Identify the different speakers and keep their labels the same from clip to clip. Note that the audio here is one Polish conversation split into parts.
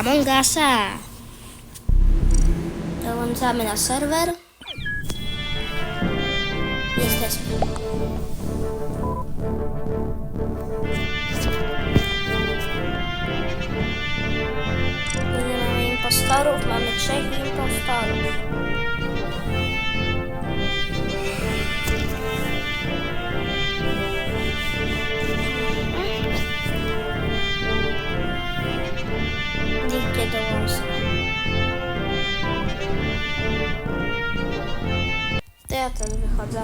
Speaker 1: Among Usa. Dołączamy na serwer. Jesteśmy. Mamy impostorów? Mamy trzech impostorów. Ja ten wychodzę.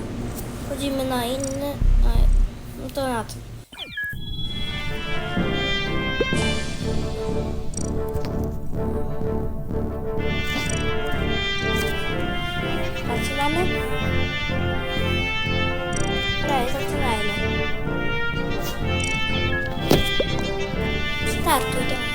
Speaker 1: Chodzimy na inny. No to na tym. Zaczynamy? Dalej, zaczynajmy. Startuj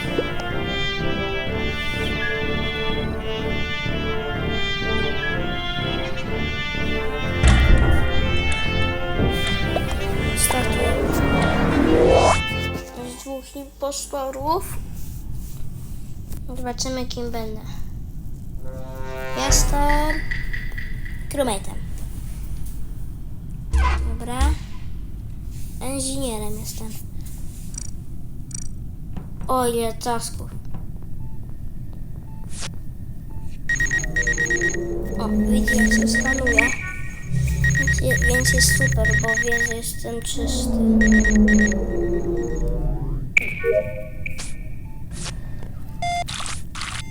Speaker 1: Z dwóch impostorów. Zobaczymy kim będę. Jestem crewmate'em. Dobra. Inżynierem jestem. O ile tasków. O, widzi jak się skanuje. Więc je- Więc jest super, bo wie, że jestem czysty.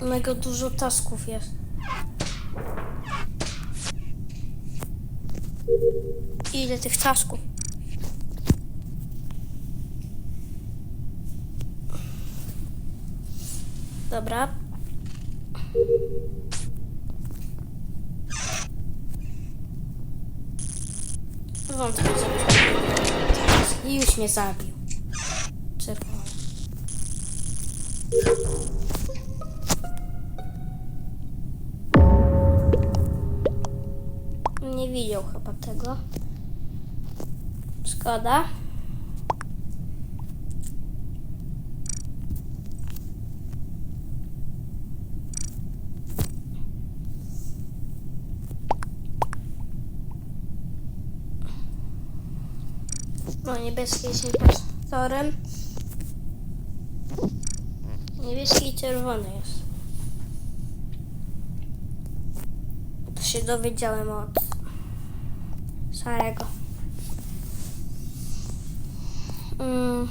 Speaker 1: Mega dużo tasków jest. Ile tych tasków? Dobra. Wątpię, że I już mnie zabił. Czerwony. Nie widział chyba tego. Szkoda. Niebieski jest impostorem. Niebieski i czerwony jest. To się dowiedziałem od Sarego. Mm.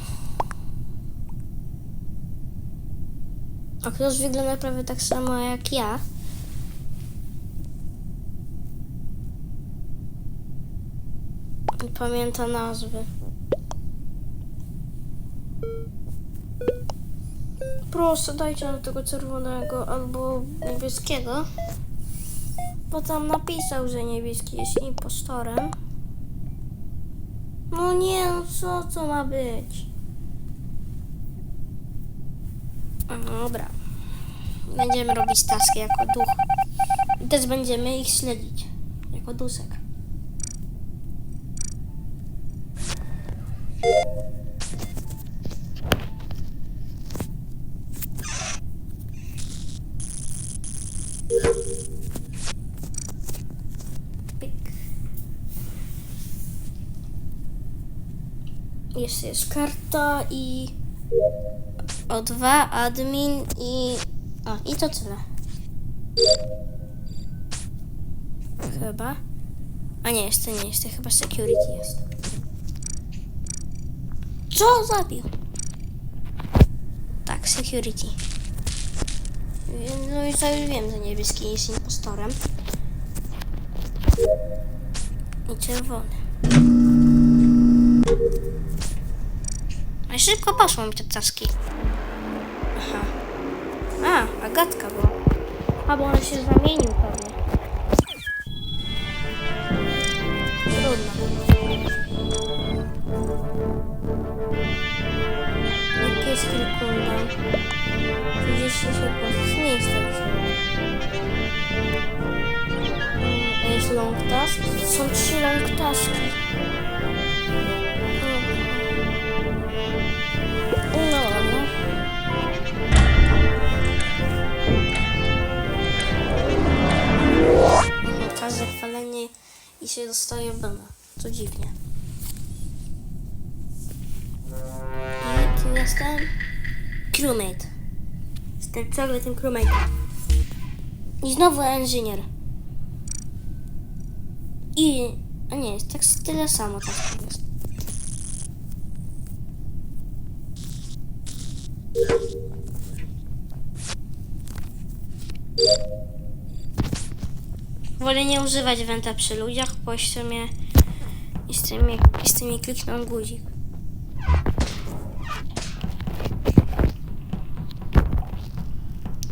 Speaker 1: A ktoś wygląda prawie tak samo jak ja. Pamięta nazwy. Proszę, dajcie nam tego czerwonego albo niebieskiego. Bo tam napisał, że niebieski jest impostorem. No nie, no co to ma być? Dobra. Będziemy robić taski jako duch. I też będziemy ich śledzić. Jako dusek. Pyk. Jest karta i O2, admin i... A, i to tyle. Chyba. A nie, jeszcze nie, jeszcze chyba security jest. Co zabił? Tak, security. No i to już wiem, że niebieski jest impostorem. I czerwony. A szybko poszło mi te taski. Aha. A, Agatka była. A, bo on się zamienił pewnie. Trudno. Jakie jest sekunda? 30 sekund. Nie jest tak źle. Mm, Jest long task? Są trzy long taski. Dostaję bana. To dziwnie. I jestem? Crewmate. Jestem ciągle tym crewmate'em. I znowu inżynier. I... A nie, jest tak tyle samo tak jest. Wolę nie używać wenta przy ludziach, bo jeszcze mnie... Jeszcze mnie, jeszcze mnie kliknął guzik.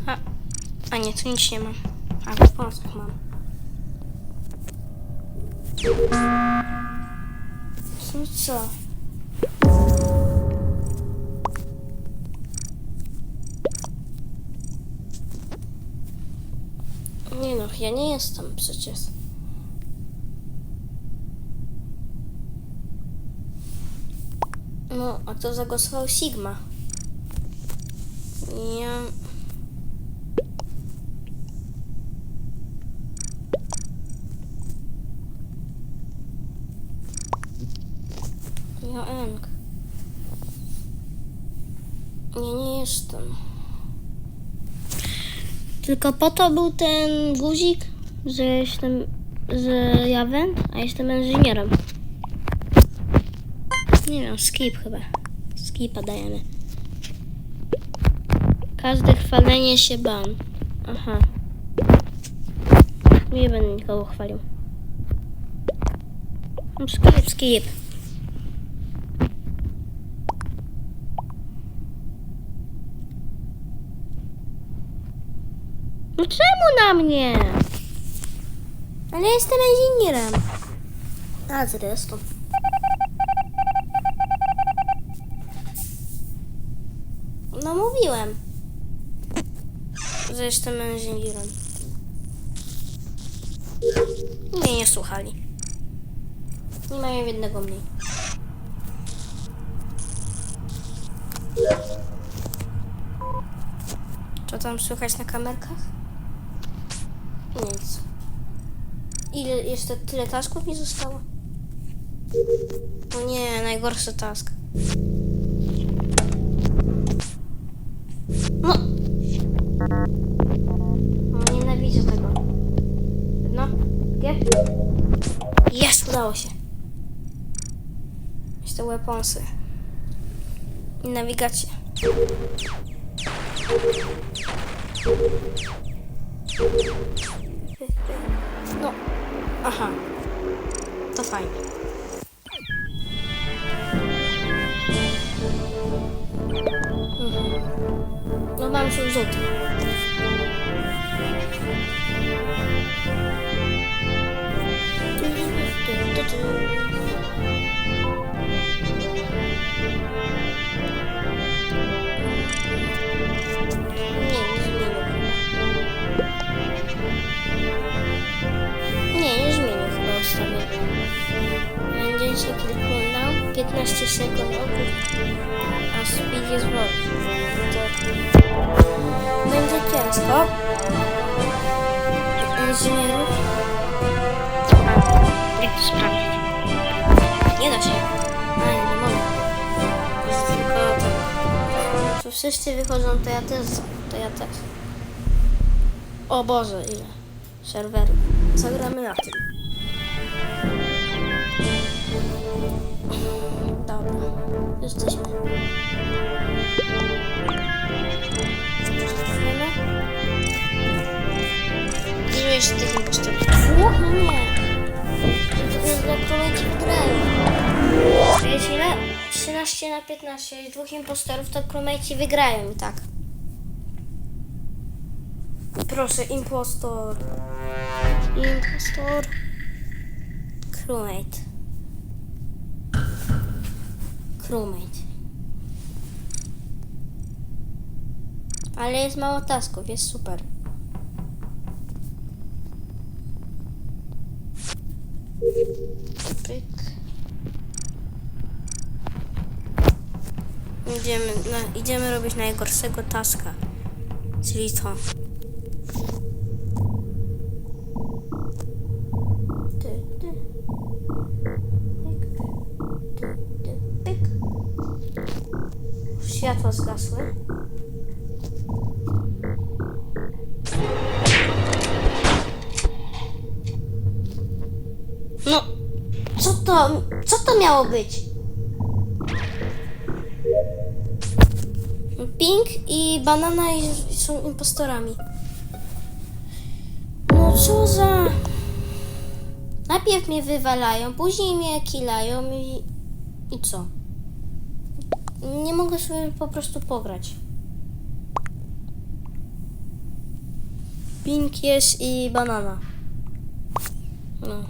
Speaker 1: A, a nie, tu nic nie mam. A, w Polsku mam. No co? Ja nie jestem przecież. No, a to zagłosował Sigma. Ja... Ja Eng. Nie, nie jestem. Tylko po to był ten guzik, że jestem, że ja węd, a jestem inżynierem. Nie wiem, skip chyba. Skipa dajemy. Każde chwalenie się ban. Aha. Nie będę nikogo chwalił. No, Skip, skip. No czemu na mnie? Ale jestem inżynierem. A, zresztą. No mówiłem, że jestem inżynierem. Mnie nie słuchali. Nie mają jednego mniej. Co tam słychać na kamerkach? Ile jeszcze tyle tasków mi zostało? O nie, najgorszy task. No. no nienawidzę tego. No, gdzie? Jest, udało się. Jeszcze weaponsy. I nawigację. No, aha. To fajnie. Mhm. No mam już rzuty. Nie, 15 sekund a speed jest wolny. Będzie ciężko. Inżynierów. Jak to sprawdzić? Nie da się. A, nie mogę. Jest tylko to. Tu wszyscy wychodzą, to ja też. To ja też. O Boże, ile serwerów. Zagramy na tym. Jesteśmy. Ilu jeszcze tych impostorów? Dwóch? No nie. To jest dla króliki wygrają. To jest ile? 13 na 15. Jest dwóch impostorów, to króleci wygrają i tak. Proszę, impostor. Impostor. Crewmate. Crewmate. Ale jest mało tasków, jest super. Pyk. Idziemy, na, idziemy robić najgorszego taska. Czyli to. Światła zgasły. No, co to, co to miało być? Pink i banana są impostorami. No co za... Najpierw mnie wywalają, później mnie killają i... I co? Nie mogę sobie po prostu pograć. Pink jest i banana. No.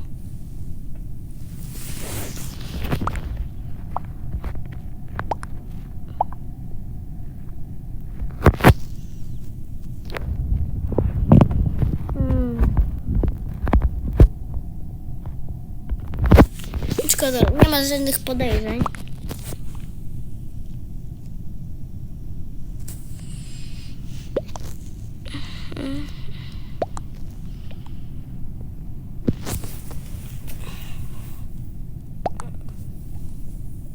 Speaker 1: Hmm. Nie ma żadnych podejrzeń.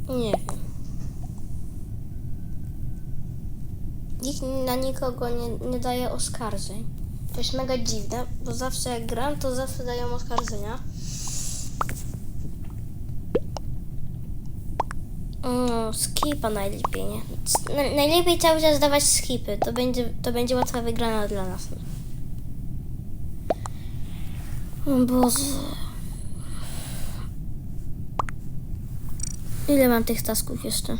Speaker 1: Nie wiem. Nikt na nikogo nie, nie daje oskarżeń. To jest mega dziwne, bo zawsze jak gram, to zawsze dają oskarżenia. No, skipa najlepiej, nie? Najlepiej cały czas dawać skipy. To będzie, to będzie łatwa wygrana dla nas. O Boże. Ile mam tych tasków jeszcze?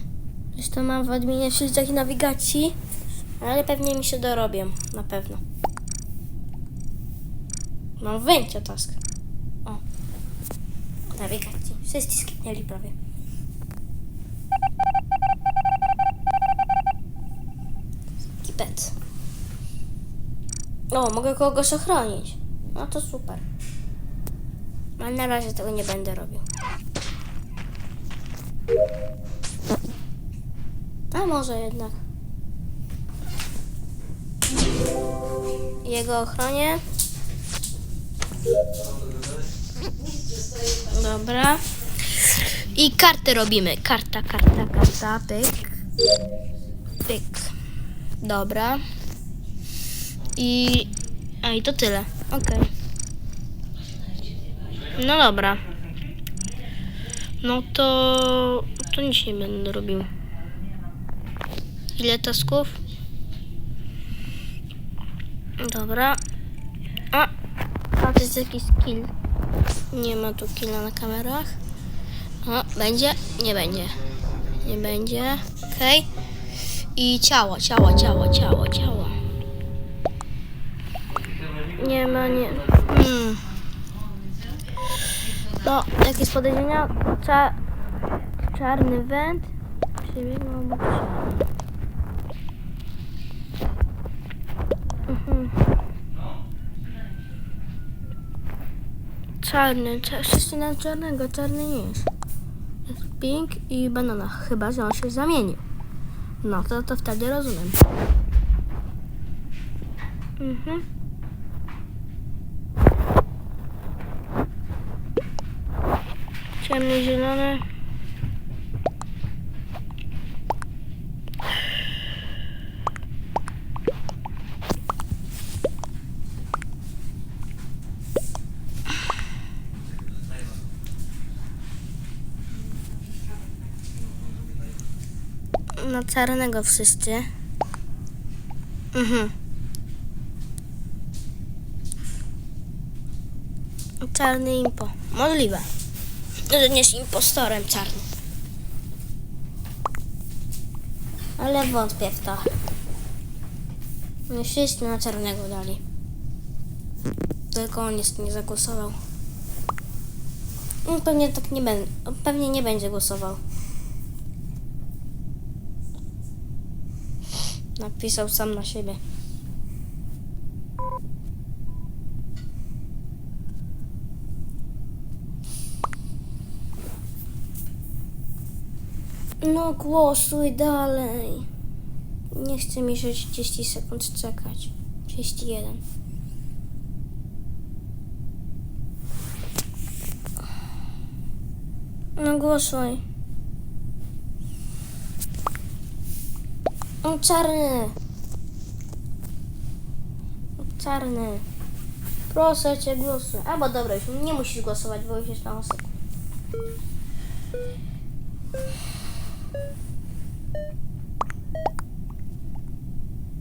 Speaker 1: Jeszcze mam w adminie w śledzach i nawigacji, ale pewnie mi się dorobią, na pewno. Mam węcia task. O. Nawigacji. Wszyscy skipnęli prawie. Skipet. O, mogę kogoś ochronić. No to super. Ale na razie tego nie będę robił. A może jednak. Jego ochronie. Dobra. I karty robimy. Karta, karta, karta. Pyk. Pyk. Dobra. I... A i to tyle. Okej. No dobra. No to... To nic nie będę robił. Ile tasków? Dobra. A, a to jest jakiś skill. Nie ma tu killa na kamerach. O, będzie? Nie będzie. Nie będzie. Okej. I ciało, ciało, ciało, ciało, ciało. Nie ma, nie. Hmm. No, jakieś podejrzenia? Cza... Czarny węd? Przebiegł obok ciała. Mhm. Czarny, cza- wszyscy na czarnego, czarny nie jest. Jest pink i banana, chyba że on się zamienił. No to, to wtedy rozumiem. Mhm. Ciemny, zielony. Na czarnego wszyscy. Mhm. Czarny impo. Możliwe. Że nie jest impostorem czarnym. Ale wątpię w to. Nie wszyscy na czarnego dali. Tylko on jest nie zagłosował. Pewnie tak nie będzie. Pewnie nie będzie głosował. Napisał sam na siebie. No głosuj dalej. Nie chce mi się 30 sekund czekać. 31. No głosuj. Czarny. Czarny. Proszę cię, głosuj. Albo dobra, już nie musisz głosować, bo już jest mało sekund.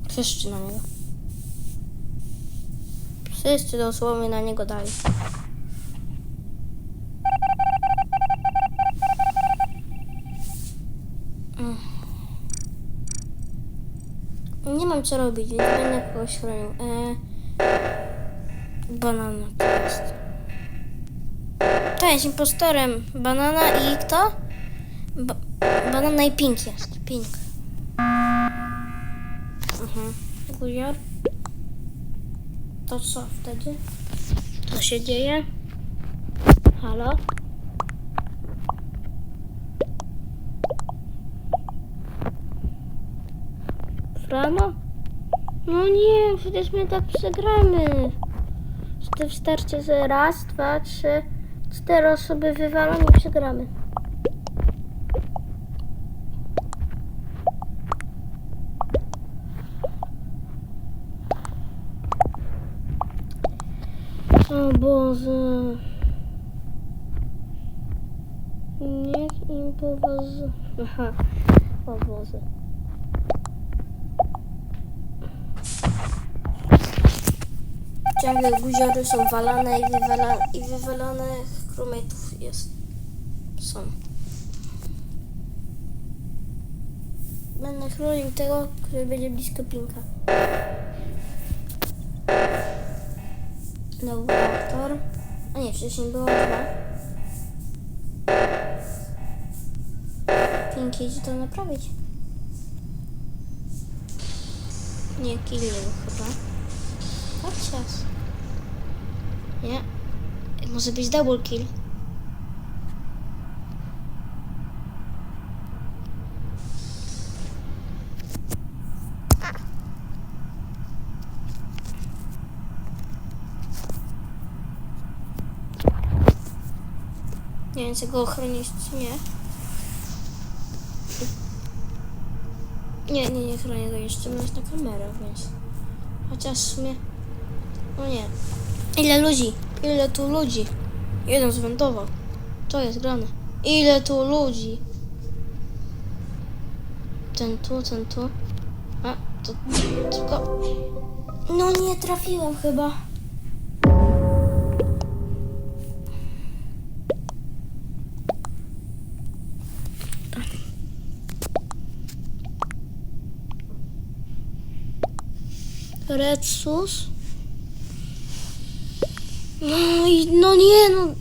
Speaker 1: Wszyscy na niego. Wszyscy dosłownie na niego dali. Mm. Nie mam co robić, więc będę kogoś chronił. E... Banana to jest. To jest impostorem. Banana i kto? Ba banana i Pink jest. Pink. Mhm. Guzior. To co wtedy? Co się dzieje? Halo? Frano? No nie, przecież my tak przegramy. To wystarczy, że raz, dwa, trzy, cztery osoby wywalą i przegramy. O Boże. Niech im powozu. Aha. O Boże. Ciągle guziory są walane i, wywala, i wywalane crewmate'ów jest. Są. Będę chronił tego, który będzie blisko pinka. Nowy reaktor. A nie, wcześniej było dwa. Pink idzie to naprawić. Nie, kill nie był chyba. Chociaż. Nie. Może być double kill. Nie wiem, czy go ochronić, czy nie. Nie, nie, nie chronię go jeszcze, bo jest na kamerach, więc... Chociaż sumie... No nie. Ile ludzi? Ile tu ludzi? Jeden zwędował. To jest grane. Ile tu ludzi? Ten tu, ten tu. A, to tylko... No nie trafiłem chyba. Redsus. No i no nie, no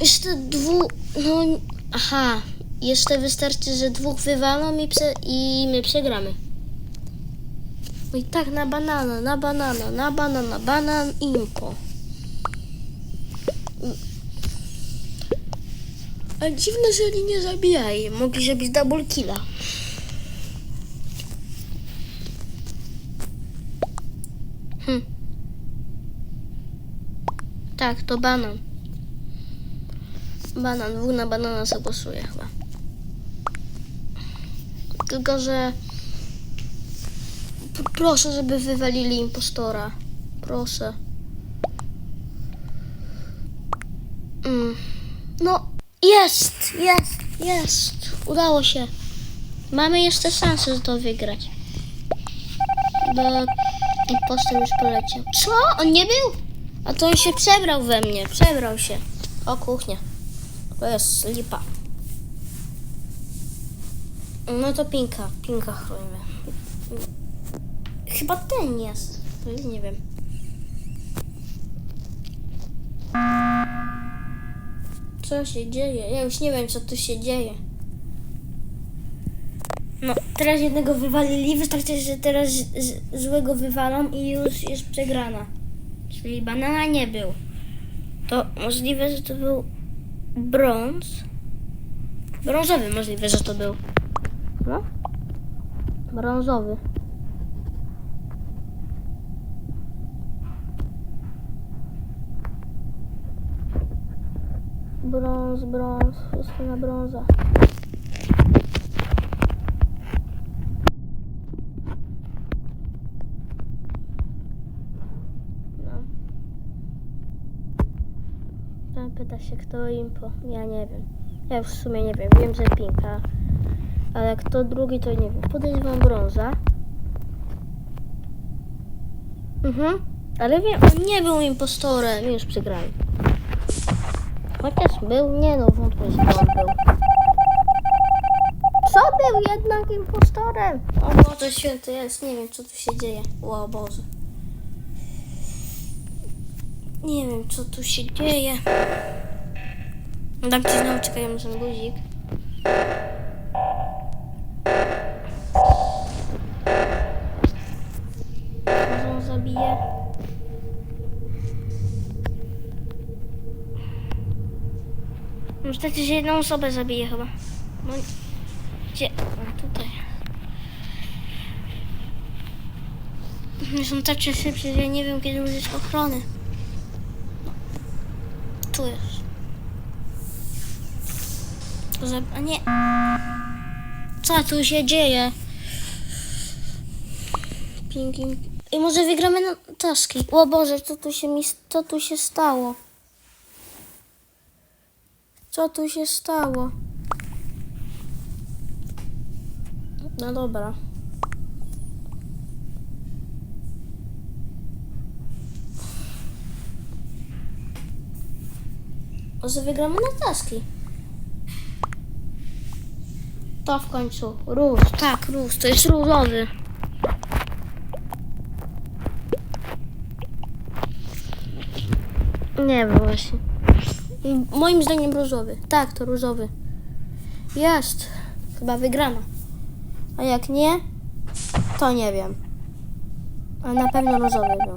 Speaker 1: jeszcze dwóch, no aha, jeszcze wystarczy, że dwóch wywalą i, prze, i my przegramy. No i tak na banana, na banana, na banana, banan, impo. Ale dziwne, że oni nie zabijają. Mogli zrobić double killa. Tak, to banan. Banan, dwóch na banana zagłosuje chyba. Tylko, że... P- proszę, żeby wywalili impostora. Proszę. Mm. No, jest, jest, jest. Udało się. Mamy jeszcze szansę to wygrać. Bo impostor już poleciał. Co? On nie był? A to on się przebrał we mnie. Przebrał się. O, kuchnia. To jest lipa. No to pinka. Pinka chronimy. Chyba ten jest. Nie wiem. Co się dzieje? Ja już nie wiem, co tu się dzieje. No, teraz jednego wywalili, wystarczy, że teraz złego wywalą i już jest przegrana. Czyli banana nie był. To możliwe, że to był brąz. Brązowy możliwe, że to był. No? Brązowy. Brąz, brąz, wszystko na brąza. Pyta się kto impo. Ja nie wiem. Ja już w sumie nie wiem. Wiem, że Pinka. Ale kto drugi to nie wiem. Podejrzewam brąza. Mhm. Ale wiem, on nie był impostorem. Już przegrali. Chociaż był, nie no, wątpię, że on był. Co był jednak impostorem? O Boże święty jest, nie wiem co tu się dzieje. O Boże. Nie wiem co tu się dzieje. Dam ci znowu czekają na ten guzik. Może on zabije. Niestety, że jedną osobę zabije chyba. No, gdzie? O, tutaj. Są tacy szybcy, że ja nie wiem kiedy użyć ochrony. To za... A nie. Co tu się dzieje? Pinki. I może wygramy na taski. O Boże, co tu się mi... Co tu się stało? Co tu się stało? No dobra. Może wygramy na taski. To w końcu. Róż. Tak, róż. To jest różowy. Nie wiem właśnie. Moim zdaniem różowy. Tak, to różowy. Jest. Chyba wygrana. A jak nie, to nie wiem. Ale na pewno różowy był.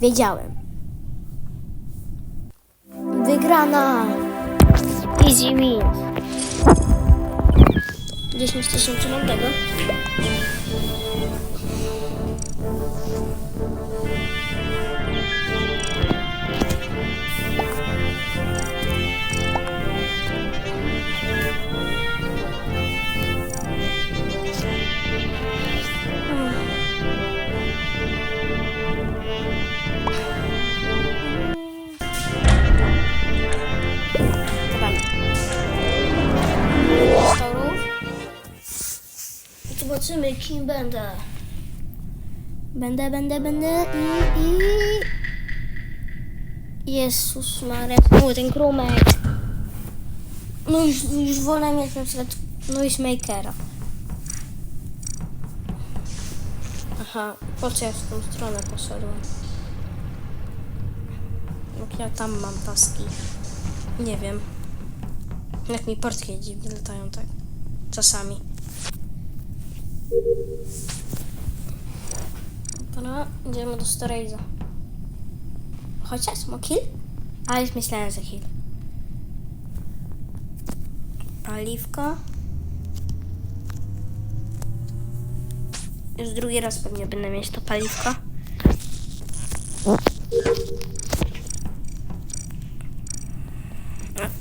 Speaker 1: Wiedziałem. Wygrana! Easy win. 10 tysięcy mam tego. Zobaczymy, kim będę. Będę, będę, będę i... i... Jezus Maria, o, ten krumek. No już, już wolę mieć na przykład noisemakera. Aha, po co ja w tą stronę poszedłem? Jak ja tam mam taski. Nie wiem. Jak mi portki dziwnie latają tak. Czasami. Dobra, idziemy do storage'a. Chociaż, mo kill? A już myślałem, że kill. Paliwko. Już drugi raz pewnie będę mieć to paliwko.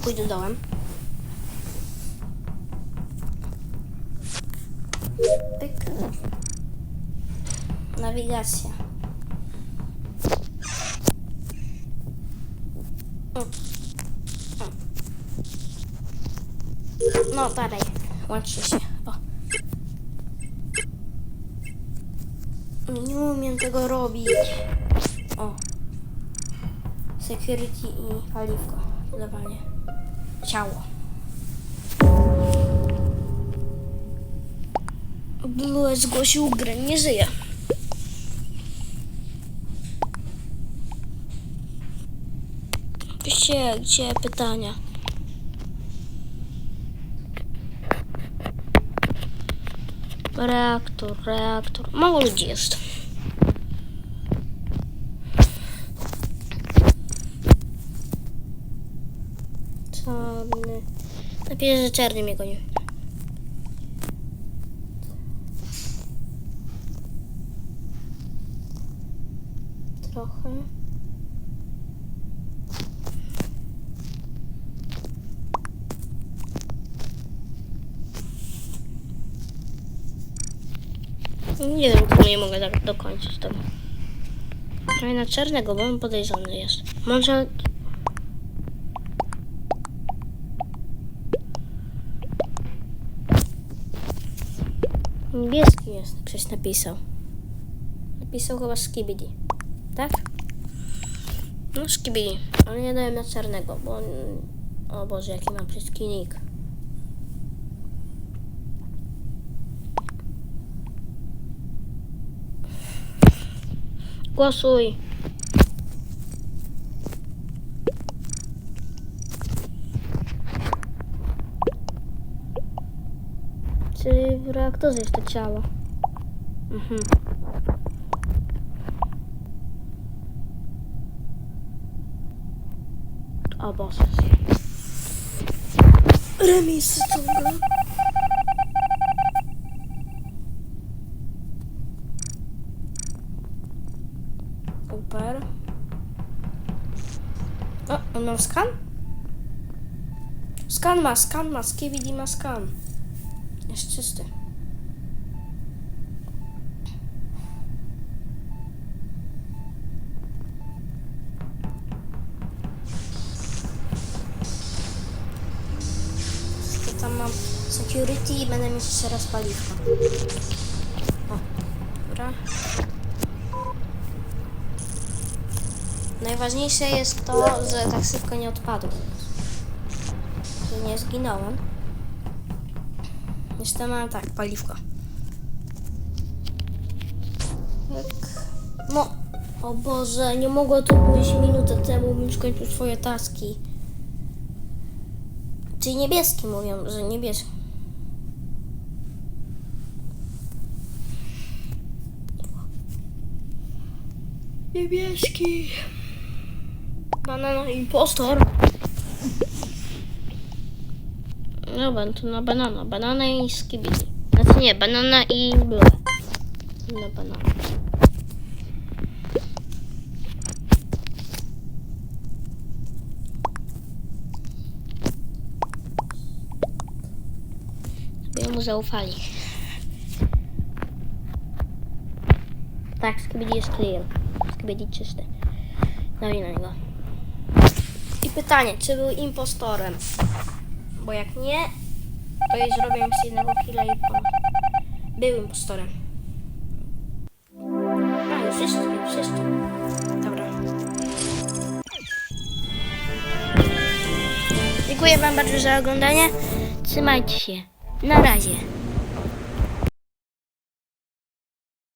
Speaker 1: Pójdę dołem. Pyk. Nawigacja. No dalej, łączcie się. O. Nie umiem tego robić. O. Security i paliwko. Dodawanie. Ciało. Blue zgłosił grę, nie żyje. Piszcie, gdzie pytania. Reaktor, reaktor. Mało ludzi jest. Czarny. Napiszę, że czarny mnie goni. Nie wiem, czemu nie mogę tak dokończyć tego. Daj na czarnego, bo on podejrzany jest. Może... Niebieski jest, ktoś napisał. Napisał chyba Skibidi, tak? No Skibidi, ale nie dałem na czarnego, bo... On... O Boże, jaki mam brzydki. Głosuj. Czy w reaktorze jest to ciało? Mhm. O Boże. Remis ciągle. O, on ma skan? Skan ma, skan ma, skibidi ma skan. Jest czysty. To tam mam security i będę mieć jeszcze raz paliwko. O, dobra. Najważniejsze jest to, że tak szybko nie odpadłem. Że nie zginąłem. Jeszcze mam tak, paliwko. Tak. No, o Boże, nie mogło to być minutę temu, bym skończył swoje taski. Czyli niebieski mówią, że niebieski. Niebieski. Banana impostor. Dobra, to na banana. Banana i skibidi. Znaczy nie, banana i blue. Na banana. By mu zaufali. Tak, skibidi jest clear. Skibidi czysty. Daj na niego. Pytanie, czy był impostorem? Bo jak nie, to jej zrobię z jednego killa i po... Był impostorem. A, już jest, już. Dobra. Dziękuję Wam bardzo za oglądanie. Trzymajcie się. Na razie.